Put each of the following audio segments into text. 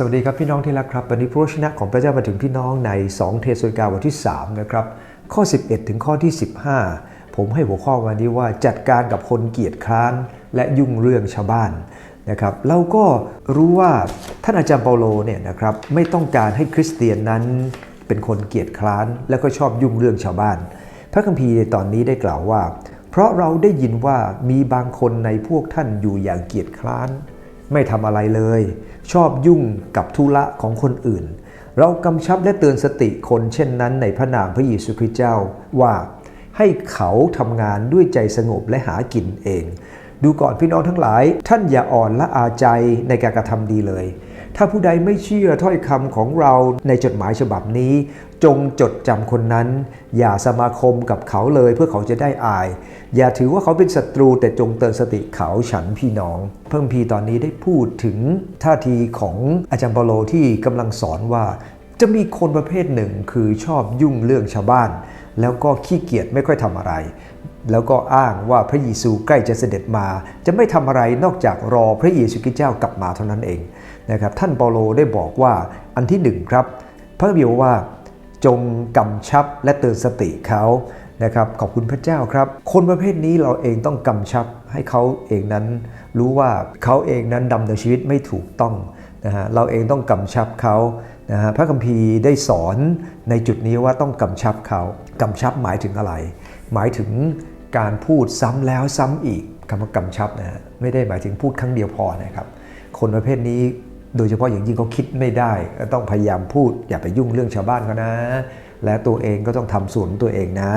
สวัสดีครับพี่น้องที่รักครับวันนี้พระวจนะของพระเจ้ามาถึงพี่น้องใน 2 เทสโลนิกาบทที่3นะครับข้อ 11 ถึงข้อที่ 15 ผมให้หัวข้อวันนี้ว่าจัดการกับคนเกียจคร้านและยุ่งเรื่องชาวบ้านนะครับเราก็รู้ว่าท่านอาจารย์เปาโลเนี่ยนะครับไม่ต้องการให้คริสเตียนนั้นเป็นคนเกียจคร้านและก็ชอบยุ่งเรื่องชาวบ้าน พระคัมภีร์ในตอนนี้ได้กล่าวว่า เพราะเราได้ยินว่ามีบางคนในพวกท่านอยู่อย่างเกียจคร้าน ไม่ทำอะไรเลย ชอบยุ่งกับธุระของคนอื่น เรากำชับและเตือนสติคนเช่นนั้นในพระนามพระเยซูคริสต์เจ้าว่าให้เขาทำงานด้วยใจสงบและหากินเอง ดูก่อนพี่น้องทั้งหลาย ท่านอย่าอ่อนละอาใจในการกระทำดีเลย ถ้าผู้ใดไม่เชื่อถ้อยคำของเราในจดหมายฉบับนี้ จงจดจำคนนั้น อย่าสมาคมกับเขาเลยเพื่อเขาจะได้อาย อย่าถือว่าเขาเป็นศัตรูแต่จงเตือนสติเขาฉันพี่น้อง เพิ่มพีตอนนี้ได้พูดถึงท่าทีของอาจารย์เปโลที่กำลังสอนว่า จะมีคนประเภทหนึ่งคือชอบยุ่งเรื่องชาวบ้าน แล้วก็ขี้เกียจไม่ค่อยทำอะไร แล้วก็อ้างว่าพระเยซูใกล้จะเสด็จมา จะไม่ทำอะไรนอกจากรอพระเยซูคริสต์เจ้ากลับมาเท่านั้นเองนะครับท่านเปาโลได้บอกว่าอันที่หนึ่งครับ พระบิดาว่าจงกำชับและเตือนสติเขานะครับขอบคุณพระเจ้าครับ คนประเภทนี้เราเองต้องกำชับให้เขาเองนั้น รู้ว่าเขาเองนั้นดำเนินชีวิตไม่ถูกต้องนะฮะเราเองต้องกำชับเขานะฮะพระคัมภีร์ได้สอนในจุดนี้ว่าต้องกำชับเขากำชับหมายถึงอะไร หมายถึงการพูดซ้ำแล้วซ้ำอีกคำว่ากำชับนะฮะไม่ได้หมายถึงพูดครั้งเดียวพอนะครับ คนประเภทนี้โดยเฉพาะอย่างยิ่งเขาคิดไม่ได้ก็ต้องพยายามพูดอย่าไปยุ่งเรื่องชาวบ้านเขานะ และตัวเองก็ต้องทำส่วนตัวเองนะ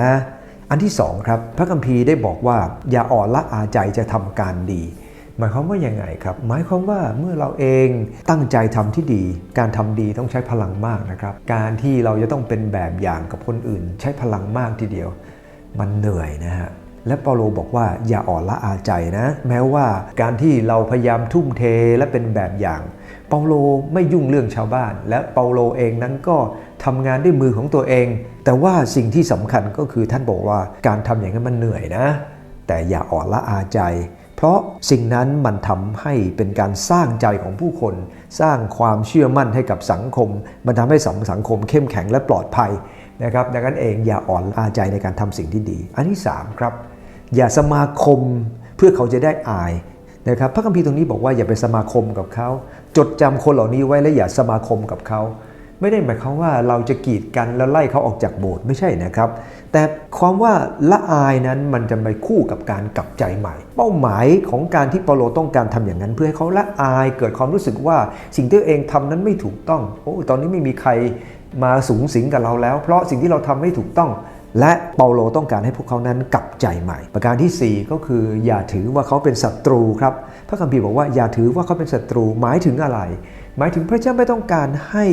อันที่สองครับพระคัมภีร์ได้บอกว่า อย่าอ่อนละอาใจจะทำการดี หมายความว่ายังไงครับ หมายความว่าเมื่อเราเองตั้งใจทำที่ดี การทำดีต้องใช้พลังมากนะครับ การที่เราจะต้องเป็นแบบอย่างกับคนอื่น ใช้พลังมากทีเดียว มันเหนื่อยนะฮะและเปาโลบอกว่าอย่าอ่อนละอาใจนะ แม้ว่าการที่เราพยายามทุ่มเทและเป็นแบบอย่าง เปาโลไม่ยุ่งเรื่องชาวบ้าน และเปาโลเองนั้นก็ทำงานด้วยมือของตัวเอง แต่ว่าสิ่งที่สำคัญก็คือท่านบอกว่าการทำอย่างนั้นมันเหนื่อยนะ แต่อย่าอ่อนละอาใจ เพราะสิ่งนั้นมันทำให้เป็นการสร้างใจของผู้คน สร้างความเชื่อมั่นให้กับสังคม มันทำให้สังคมเข้มแข็งและปลอดภัย นะครับดังนั้นเองอย่าอ่อนอาใจในการทำสิ่งที่ดี อันที่3ครับอย่าสมาคมเพื่อเขาจะได้อายนะครับพระคัมภีร์ตรงนี้บอกว่าอย่าไปสมาคมกับเขา จดจำคนเหล่านี้ไว้และอย่าสมาคมกับเขาไม่ได้หมายความว่าเราจะกีดกันแล้วไล่เขาออกจากโบสถ์ไม่ใช่นะครับ แต่ความว่าละอายนั้นมันจะไปคู่กับการกลับใจใหม่ เป้าหมายของการที่เปาโลต้องการทำอย่างนั้น เพื่อให้เขาละอายเกิดความรู้สึกว่าสิ่งที่ตัวเองทำนั้นไม่ถูกต้องโอ้ตอนนี้ไม่มีใคร มาสูงสิงกับเราแล้ว เพราะสิ่งที่เราทำไม่ถูกต้อง และเปาโลต้องการให้พวกเขานั้นกลับใจใหม่ ประการทีสี่ 4 ก็คืออย่าถือว่าเขาเป็นศัตรูครับพระคัมภีร์บอกว่าอย่าถือว่าเขาเป็นศัตรูหมายถึงอะไร หมายถึงพระเจ้าไม่ต้องการให้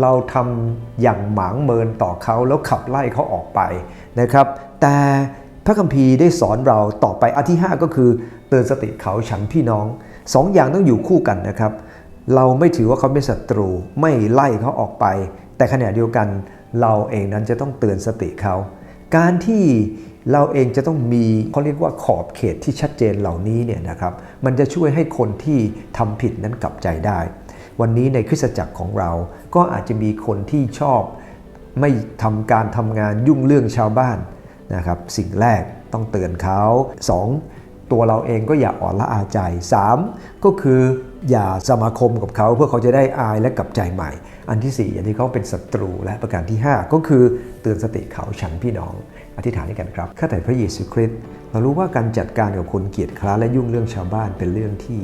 เราทำอย่างหมางเมินต่อเขาแล้วขับไล่เขาออกไปนะครับ แต่พระคัมภีร์ได้สอนเราต่อไปอันที่ 5 ก็คือเตือนสติเขาฉันพี่น้องสองอย่างต้องอยู่คู่กันนะครับ เราไม่ถือว่าเขาเป็นศัตรู ไม่ไล่เขาออกไป แต่ขณะเดียวกันเราเองนั้นจะต้องเตือนสติเขา การที่เราเองจะต้องมีเขาเรียกว่าขอบเขตที่ชัดเจนเหล่านี้เนี่ยนะครับ มันจะช่วยให้คนที่ทำผิดนั้นกลับใจได้ วันนี้ในคริสตจักรของเราก็อาจจะมีคนที่ชอบไม่ทำการทำงานยุ่งเรื่องชาวบ้านนะครับ สิ่งแรกต้องเตือนเขา 2. ตัวเราเองก็อย่าอ่อนละอาใจ 3. ก็คือ อย่าสมาคมกับเขาเพื่อเขาจะได้อายและกลับใจใหม่ อันที่ 4 อย่างที่เขาเป็นศัตรูและประการที่ 5 ก็คือเตือนสติเขาฉันพี่น้อง อธิษฐานให้กันครับข้าแต่พระเยซูคริสต์เรารู้ว่าการจัดการกับคนเกียจคร้านและยุ่งเรื่องชาวบ้านเป็นเรื่องที่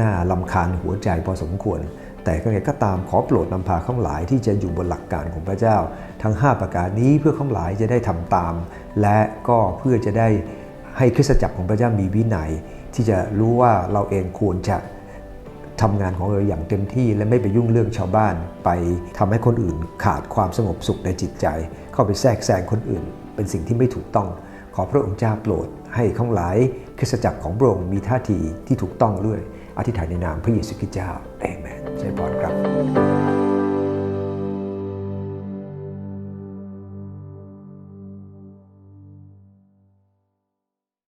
น่าลำคาญหัวใจพอสมควร แต่ก็ไงก็ตามขอโปรดนำพาข้างหลายที่จะอยู่บนหลักการของพระเจ้า ทั้ง 5 ประการนี้เพื่อข้างหลายจะได้ทำตาม และก็เพื่อจะได้ให้คริสตจักรของพระเจ้ามีวินัย ที่จะรู้ว่าเราเองควรจะ ทำงานของเราอย่างเต็มที่ และไม่ไปยุ่งเรื่องชาวบ้าน ไปทำให้คนอื่นขาดความสงบสุขในจิตใจ เข้าไปแทรกแซงคนอื่น เป็นสิ่งที่ไม่ถูกต้อง ขอพระองค์เจ้าโปรด ให้ข้างหลายคริสตจักรของพระองค์มีท่าทีที่ถูกต้องด้วยอธิษฐานในนามพระเยซูคริสต์เจ้าเอเมนใช่พรครับ